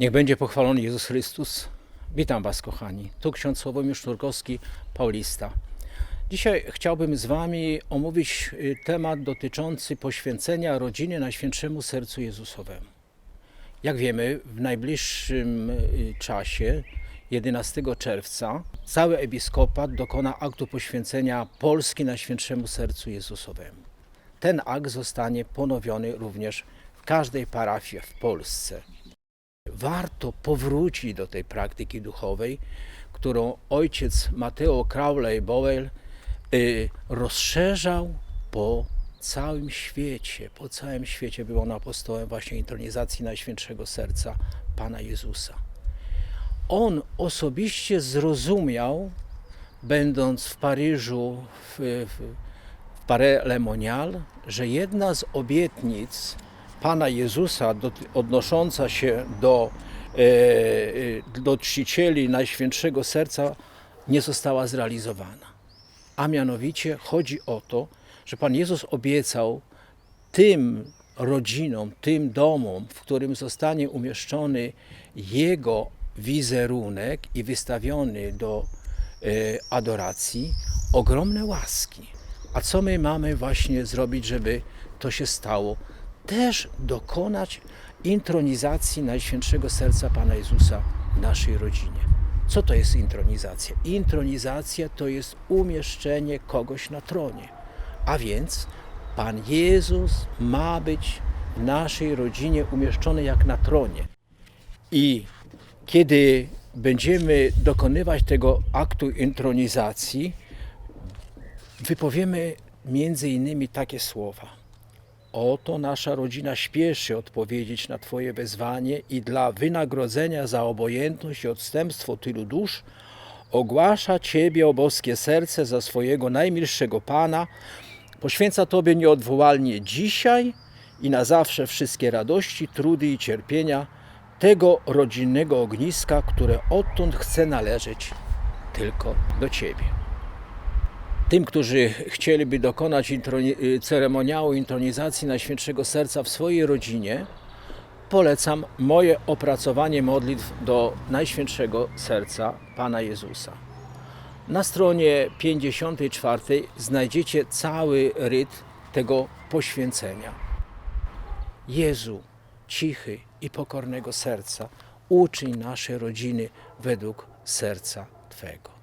Niech będzie pochwalony Jezus Chrystus. Witam Was, kochani. Tu ksiądz Sławomir Sznurkowski, Paulista. Dzisiaj chciałbym z Wami omówić y, temat dotyczący poświęcenia rodziny Najświętszemu Sercu Jezusowemu. Jak wiemy, w najbliższym y, czasie, 11 czerwca, cały episkopat dokona aktu poświęcenia Polski Najświętszemu Sercu Jezusowemu. Ten akt zostanie ponowiony również w każdej parafii w Polsce warto powrócić do tej praktyki duchowej, którą ojciec Mateo Crowley Bowell y, rozszerzał po całym świecie. Po całym świecie był on apostołem właśnie intronizacji Najświętszego Serca Pana Jezusa. On osobiście zrozumiał, będąc w Paryżu, w, w, w Paré-le-Monial, że jedna z obietnic Pana Jezusa dot- odnosząca się do, e, e, do czcicieli Najświętszego Serca nie została zrealizowana. A mianowicie chodzi o to, że Pan Jezus obiecał tym rodzinom, tym domom, w którym zostanie umieszczony Jego wizerunek i wystawiony do e, adoracji, ogromne łaski. A co my mamy właśnie zrobić, żeby to się stało? Też dokonać intronizacji Najświętszego Serca Pana Jezusa w naszej rodzinie. Co to jest intronizacja? Intronizacja to jest umieszczenie kogoś na tronie. A więc Pan Jezus ma być w naszej rodzinie umieszczony jak na tronie. I kiedy będziemy dokonywać tego aktu intronizacji, wypowiemy między innymi takie słowa. Oto nasza rodzina śpieszy odpowiedzieć na Twoje wezwanie i dla wynagrodzenia za obojętność i odstępstwo tylu dusz ogłasza Ciebie, o boskie serce, za swojego najmilszego Pana, poświęca Tobie nieodwołalnie dzisiaj i na zawsze wszystkie radości, trudy i cierpienia tego rodzinnego ogniska, które odtąd chce należeć tylko do Ciebie. Tym, którzy chcieliby dokonać introni- y, ceremoniału intronizacji Najświętszego Serca w swojej rodzinie, polecam moje opracowanie modlitw do Najświętszego Serca Pana Jezusa. Na stronie 54 znajdziecie cały ryt tego poświęcenia. Jezu, cichy i pokornego serca, uczyń nasze rodziny według serca Twego.